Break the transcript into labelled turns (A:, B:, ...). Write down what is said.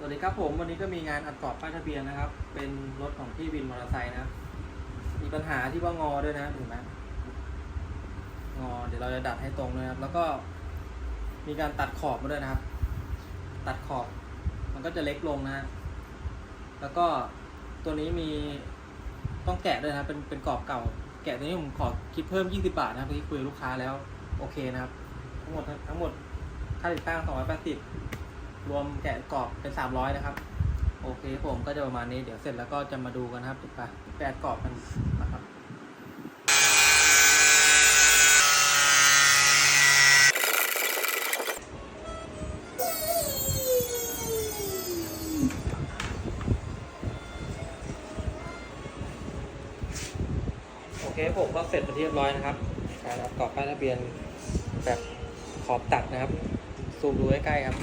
A: สวัสดีครับผมวันนี้ก็มีงานอัดกรอบป้ายทะเบียนนะครับ เป็นรถของพี่วินมอเตอร์ไซค์นะ มีปัญหาที่ว่างอด้วยนะถูกไหมงอ เดี๋ยวเราจะดัดให้ตรงเลยครับ แล้วก็มีการตัดขอบมาด้วยนะครับ ตัดขอบ มันก็จะเล็กลงนะ แล้วก็ตัวนี้มีต้องแกะด้วยนะเป็นเป็นกรอบเก่า แกะตัวนี้ผมขอคิดเพิ่ม 20 บาทนะครับเมื่อกี้คุยกับลูกค้าแล้ว โอเคนะครับ ทั้งหมดทั้งหมดค่าติดตั้ง280 รวมแกะกรอบเป็น300นะครับ โอเคผมก็จะประมาณนี้เดี๋ยวเสร็จแล้วก็จะมาดูกันนะครับไปแปดกรอบกันนะครับโอเคผมก็เสร็จไปที่เรียบร้อยนะครับ การอัดกรอบป้ายทะเบียนแบบขอบตัดนะครับ ซูมดูใกล้ๆครับ